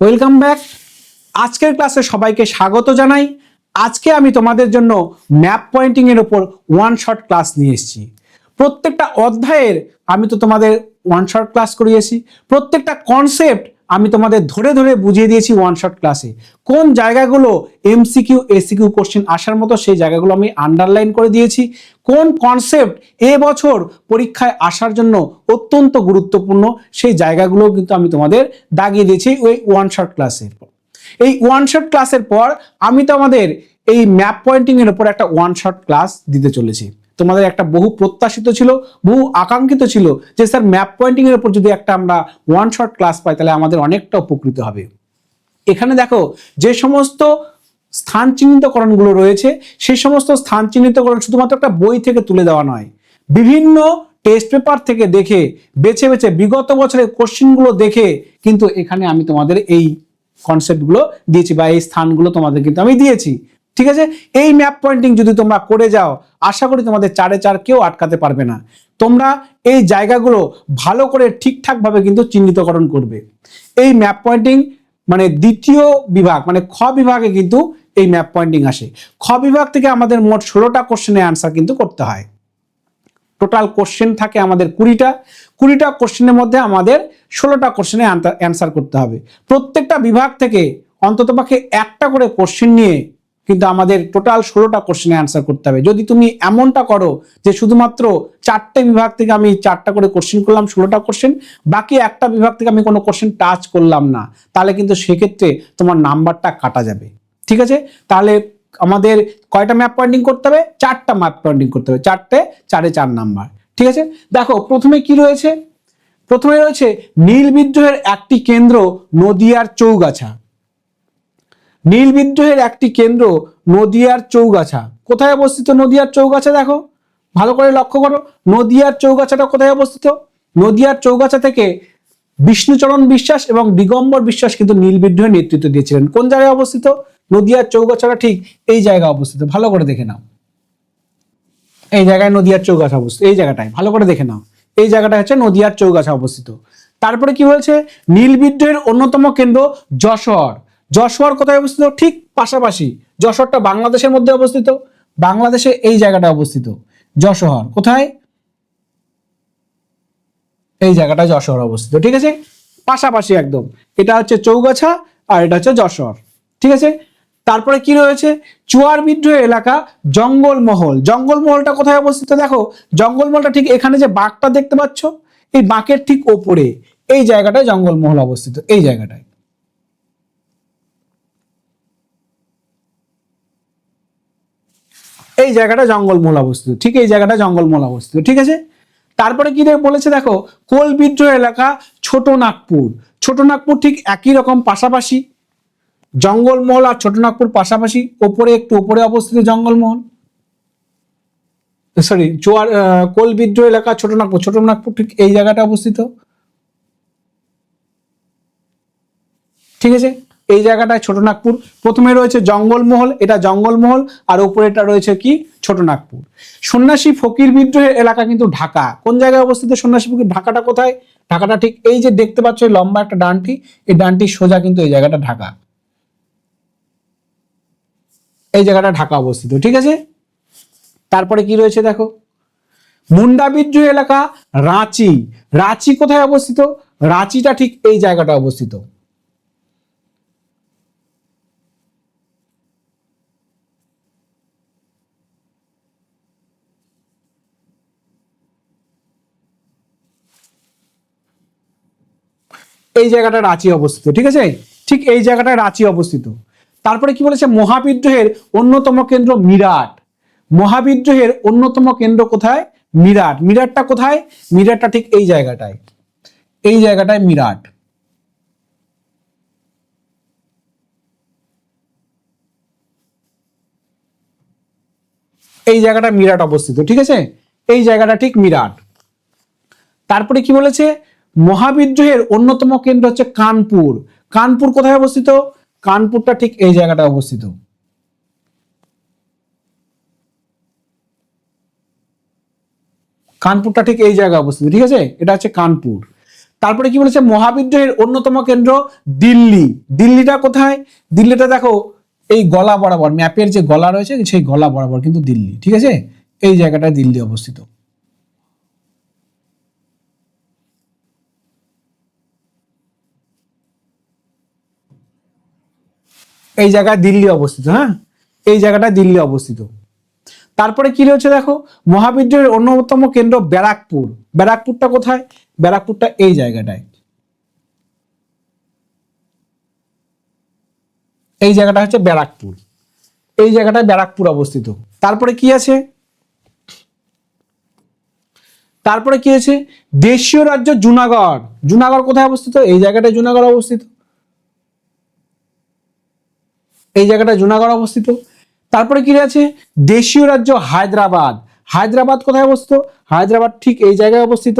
Welcome back আজকের ক্লাসে সবাইকে স্বাগত জানাই। আজকে আমি তোমাদের জন্য ম্যাপ পয়েন্টিংয়ের ওপর ওয়ান শট ক্লাস নিয়ে এসেছি। প্রত্যেকটা অধ্যায়ের আমি তো তোমাদের ওয়ান শট ক্লাস করিয়েছি। প্রত্যেকটা কনসেপ্ট আমি তোমাদের ধরে ধরে বুঝিয়ে দিয়েছি ওয়ান শট ক্লাসে কোন জায়গাগুলো এমসিকিউ এসিকিউ কোশ্চেন আসার মতো সেই জায়গাগুলো আমি আন্ডারলাইন করে দিয়েছি। কোন কনসেপ্ট এ বছর পরীক্ষায় আসার জন্য অত্যন্ত গুরুত্বপূর্ণ সেই জায়গাগুলো কিন্তু আমি তোমাদের দাগিয়ে দিয়েছি ওই ওয়ান শট ক্লাসের এই ওয়ান শট ক্লাসের পর আমি তোমাদের এই ম্যাপ পয়েন্টিংয়ের ওপর একটা ওয়ান শট ক্লাস দিতে চলেছি। তোমাদের একটা বহু প্রত্যাশিত ছিল, বহু আকাঙ্ক্ষিত ছিল যে, স্যার ম্যাপ পয়েন্টিং এর উপর যদি একটা আমরা ওয়ান শট ক্লাস পাই, তাহলে আমাদের অনেকটা উপকৃত হবে। এখানে দেখো, যে সমস্ত স্থান চিহ্নিতকরণগুলো রয়েছে সেই সমস্ত স্থান চিহ্নিতকরণ শুধুমাত্র একটা বই থেকে তুলে দেওয়া নয়। বিভিন্ন টেস্ট পেপার থেকে দেখে, বেছে বেছে বিগত বছরের কোশ্চেনগুলো দেখে কিন্তু এখানে আমি তোমাদের এই কনসেপ্টগুলো দিয়েছি বা এই স্থানগুলো তোমাদের কিন্তু আমি দিয়েছি। ঠিক আছে? এই ম্যাপ পয়েন্টিং যদি তোমরা করে যাও, আশা করি তোমাদের চারে চার কেউ আটকাতে পারবে না। তোমরা এই জায়গাগুলো ভালো করে ঠিকঠাকভাবে কিন্তু চিহ্নিতকরণ করবে। এই ম্যাপ পয়েন্টিং মানে দ্বিতীয় বিভাগ মানে খ বিভাগে কিন্তু এই ম্যাপ পয়েন্টিং আসে। খ বিভাগ থেকে আমাদের মোট ষোলোটা কোশ্চেনের অ্যান্সার কিন্তু করতে হয়। টোটাল কোশ্চেন থাকে আমাদের কুড়িটা। কুড়িটা কোশ্চেনের মধ্যে আমাদের ষোলোটা কোশ্চেনে অ্যান্সার করতে হবে। প্রত্যেকটা বিভাগ থেকে অন্ততপক্ষে একটা করে কোশ্চেন নিয়ে কিন্তু আমাদের টোটাল ষোলোটা কোশ্চেনে অ্যান্সার করতে হবে। যদি তুমি এমনটা করো যে শুধুমাত্র চারটে বিভাগ থেকে আমি চারটা করে কোশ্চেন করলাম, ষোলোটা কোশ্চেন বাকি একটা বিভাগ থেকে আমি কোনো কোশ্চেন টাচ করলাম না, তাহলে কিন্তু সেক্ষেত্রে তোমার নাম্বারটা কাটা যাবে। ঠিক আছে? তাহলে আমাদের কয়টা ম্যাপ পয়েন্টিং করতে হবে? চারটা ম্যাপ পয়েন্টিং করতে হবে। চারটে, চারে চার নাম্বার। ঠিক আছে? দেখো, প্রথমে কি রয়েছে? প্রথমে রয়েছে, নীল বিদ্রোহের একটি কেন্দ্র নদিয়ার চৌগাছা। নীল বিদ্রোহের একটি কেন্দ্র নদিয়ার চৌগাছা। কোথায় অবস্থিত নদিয়ার চৌগাছা দেখো? ভালো করে লক্ষ্য করো। নদিয়ার চৌগাছাটা কোথায় অবস্থিত? নদিয়ার চৌগাছা থেকে বিষ্ণুচরণ বিশ্বাস এবং দিগম্বর বিশ্বাস কিন্তু নীল বিদ্রোহের নেতৃত্ব দিয়েছিলেন। কোন জায়গায় অবস্থিত? নদিয়ার চৌগাছাটা ঠিক এই জায়গায় অবস্থিত। ভালো করে দেখে নাও। এই জায়গায় নদিয়ার চৌগাছা অবস্থিত। এই জায়গাটায় ভালো করে দেখে নাও। এই জায়গাটা হচ্ছে নদিয়ার চৌগাছা অবস্থিত। তারপরে কি হয়েছে? নীল বিদ্রোহের অন্যতম কেন্দ্র যশোর। যশোর কোথায় অবস্থিত? ঠিক পাশাপাশি যশোরটা বাংলাদেশের মধ্যে অবস্থিত বাংলাদেশে এই জায়গাটা অবস্থিত। যশোর, কোথায়? এই জায়গাটা যশোর অবস্থিত, ঠিক আছে? পাশাপাশি একদম, এটা হচ্ছে চৌগাছা আর এটা হচ্ছে যশোর, ঠিক আছে? তারপরে কি রয়েছে? চুয়ার বিদ্রোহ এলাকা জঙ্গলমহল। জঙ্গলমহলটা কোথায় অবস্থিত? দেখো, জঙ্গলমহলটা ঠিক এখানে যে বাঁকটা দেখতে পাচ্ছ, এই বাঁকের ঠিক ওপরে, এই জায়গাটায় জঙ্গলমহল অবস্থিত, এই জায়গাটায়। এই জায়গাটা জঙ্গলমহল অবস্থিত। ঠিক এই জায়গাটা জঙ্গলমহল অবস্থিত। ঠিক আছে? তারপরে কি বলেছে দেখো কোল বিদ্রোহ এলাকা ছোট নাগপুর ছোট নাগপুর ঠিক একই রকম পাশাপাশি। জঙ্গলমহল আর ছোট নাগপুর পাশাপাশি ওপরে একটু উপরে অবস্থিত জঙ্গলমহল। সরি আহ, কোল বিদ্রোহ এলাকা ছোট নাগপুর ছোট নাগপুর ঠিক এই জায়গাটা অবস্থিত। ঠিক আছে? এই জায়গাটায় ছোটনাগপুর প্রথমে রয়েছে জঙ্গলমহল, এটা জঙ্গলমহল, আর উপরে এটা রয়েছে কি? ছোটনাগপুর সন্ন্যাসী ফকির বিদ্রোহের এলাকা কিন্তু ঢাকা। কোন জায়গায় অবস্থিত সন্ন্যাসী ফকির? ঢাকাটা কোথায়? ঢাকাটা ঠিক এই যে দেখতে পাচ্ছ লম্বা একটা ডানটি, এই ডানটি সোজা কিন্তু এই জায়গাটা ঢাকা। এই জায়গাটা ঢাকা অবস্থিত, ঠিক আছে? তারপরে কি রয়েছে দেখো? মুন্ডা বিদ্রোহ এলাকা রাঁচি। রাঁচি কোথায় অবস্থিত? রাঁচিটা ঠিক এই জায়গাটা অবস্থিত। এই জায়গাটা রাঁচি অবস্থিত, ঠিক আছে? ঠিক এই জায়গাটায় রাঁচি অবস্থিত। তারপরে কি বলেছে? মহাবিদ্রোহের অন্যতম কেন্দ্র মিরাট। মহাবিদ্রোহের অন্যতম কেন্দ্র কোথায়? মিরাট। মিরাটটা কোথায়? মিরাটটা ঠিক এই জায়গাটায়। এই জায়গাটায় মিরাট। এই জায়গাটা মিরাট অবস্থিত, ঠিক আছে? এই জায়গাটা ঠিক মিরাট। তারপরে কি বলেছে? মহাবিদ্রোহের অন্যতম কেন্দ্র হচ্ছে কানপুর। কানপুর কোথায় অবস্থিত? কানপুরটা ঠিক এই জায়গাটা অবস্থিত। কানপুরটা ঠিক এই জায়গায় অবস্থিত, ঠিক আছে? এটা হচ্ছে কানপুর। তারপরে কি বলেছে? মহাবিদ্রোহের অন্যতম কেন্দ্র দিল্লি। দিল্লিটা কোথায়? দিল্লিটা দেখো, এই গলা বরাবর, ম্যাপের যে গলা রয়েছে, সেই গলা বরাবর কিন্তু দিল্লি, ঠিক আছে? এই জায়গাটায় দিল্লি অবস্থিত। এই জায়গায় দিল্লি অবস্থিত হ্যাঁ? এই জায়গাটা দিল্লি অবস্থিত। তারপরে কি রয়েছে দেখো? মহাবিদ্রোহের অন্যতম কেন্দ্র ব্যারাকপুর। ব্যারাকপুরটা কোথায়? ব্যারাকপুরটা এই জায়গাটায়। এই জায়গাটা হচ্ছে ব্যারাকপুর। এই জায়গাটায় ব্যারাকপুর অবস্থিত। তারপরে কি আছে? তারপরে কি আছে? দেশীয় রাজ্য জুনাগড়। জুনাগড় কোথায় অবস্থিত? এই জায়গাটায় জুনাগড় অবস্থিত। এই জায়গাটা জুনাগড় অবস্থিত। তারপরে কি আছে দেশীয় রাজ্য হায়দ্রাবাদ। হায়দ্রাবাদ কোথায় অবস্থিত? হায়দ্রাবাদ ঠিক এই জায়গায় অবস্থিত।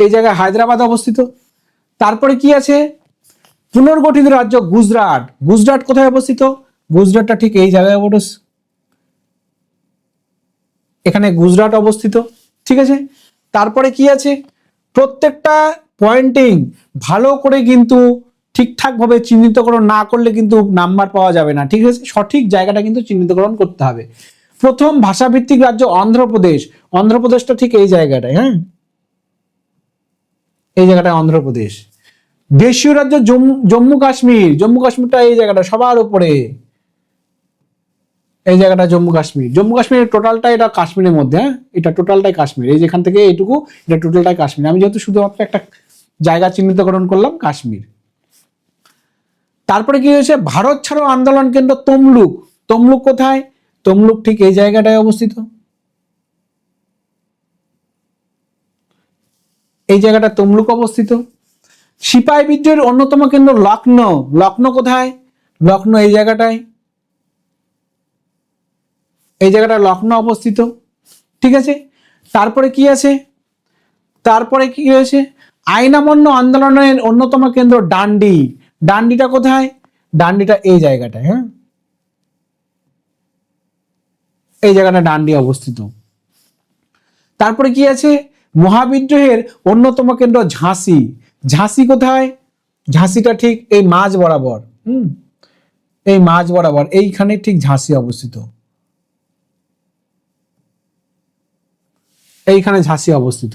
এই জায়গায় হায়দ্রাবাদ অবস্থিত। তারপরে কি আছে? পুনর্গঠিত রাজ্য গুজরাট। গুজরাট কোথায় অবস্থিত? গুজরাটটা ঠিক এই জায়গায় অবস্থিত। এখানে গুজরাট অবস্থিত। ঠিক আছে? তারপরে কি আছে? প্রত্যেকটা পয়েন্টিং ভালো করে কিন্তু ঠিকঠাকভাবে চিহ্নিতকরণ না করলে কিন্তু নাম্বার পাওয়া যাবে না, ঠিক আছে? সঠিক জায়গাটা কিন্তু চিহ্নিতকরণ করতে হবে। প্রথম ভাষাভিত্তিক রাজ্য অন্ধ্রপ্রদেশ। অন্ধ্রপ্রদেশটা ঠিক এই জায়গাটায় হ্যাঁ? এই জায়গাটায় অন্ধ্রপ্রদেশ। দেশীয় রাজ্য জম্মু জম্মু কাশ্মীর। জম্মু কাশ্মীরটা এই জায়গাটা সবার উপরে। এই জায়গাটা জম্মু কাশ্মীর। জম্মু কাশ্মীরের টোটালটা এটা কাশ্মীরের মধ্যে হ্যাঁ? এটা টোটালটাই কাশ্মীর। এই যেখান থেকে এইটুকু, এটা টোটালটাই কাশ্মীর। আমি যেহেতু শুধুমাত্র একটা জায়গা চিহ্নিতকরণ করলাম, কাশ্মীর। তারপরে কি হয়েছে? ভারত ছাড়ো আন্দোলন কেন্দ্র তমলুক। তমলুক কোথায়? তমলুক ঠিক এই জায়গাটায় অবস্থিত। এই জায়গাটা তমলুক অবস্থিত। সিপাই বিদ্রোহের অন্যতম কেন্দ্র লখনৌ লখনৌ কোথায়? লখনৌ এই জায়গাটায়। এই জায়গাটা লখনৌ অবস্থিত, ঠিক আছে? তারপরে কি আছে? তারপরে কি হয়েছে? আইনামন্য আন্দোলনের অন্যতম কেন্দ্র ডান্ডি। ডান্ডিটা কোথায়? ডান্ডিটা এই জায়গাটায় হ্যাঁ? এই জায়গাটা ডান্ডি অবস্থিত। তারপরে কি আছে? মহাবিদ্রোহের অন্যতম কেন্দ্র ঝাঁসি। ঝাঁসি কোথায়? ঝাঁসিটা ঠিক এই মাঝ বরাবর, হুম? এই মাঝ বরাবর, এইখানে ঠিক ঝাঁসি অবস্থিত। এইখানে ঝাঁসি অবস্থিত।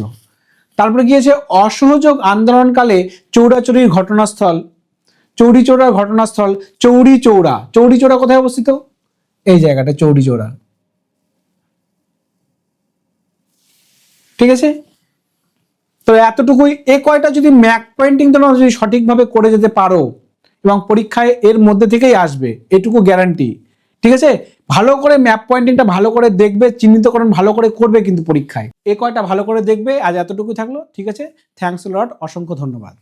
তারপরে গিয়েছে অসহযোগ আন্দোলনকালে চৌরাচৌরির ঘটনাস্থল। চৌরি চৌড়ার ঘটনাস্থল চৌরি চৌড়া চৌরি চৌড়া কোথায় অবস্থিত? এই জায়গাটা চৌরি চৌড়া ঠিক আছে? তো এতটুকুই। এ কয়টা যদি ম্যাক পয়েন্টিং তোমরা যদি সঠিকভাবে করে যেতে পারো এবং পরীক্ষায় এর মধ্যে থেকেই আসবে, এটুকু গ্যারান্টি। ঠিক আছে? ভালো করে ম্যাপ পয়েন্টিংটা ভালো করে দেখবে, চিহ্নিতকরণ ভালো করে করবে কিন্তু পরীক্ষায়। এ কয়টা ভালো করে দেখবে, আজ এতটুকু থাকল, ঠিক আছে? থ্যাংকস লট অসংখ্য ধন্যবাদ।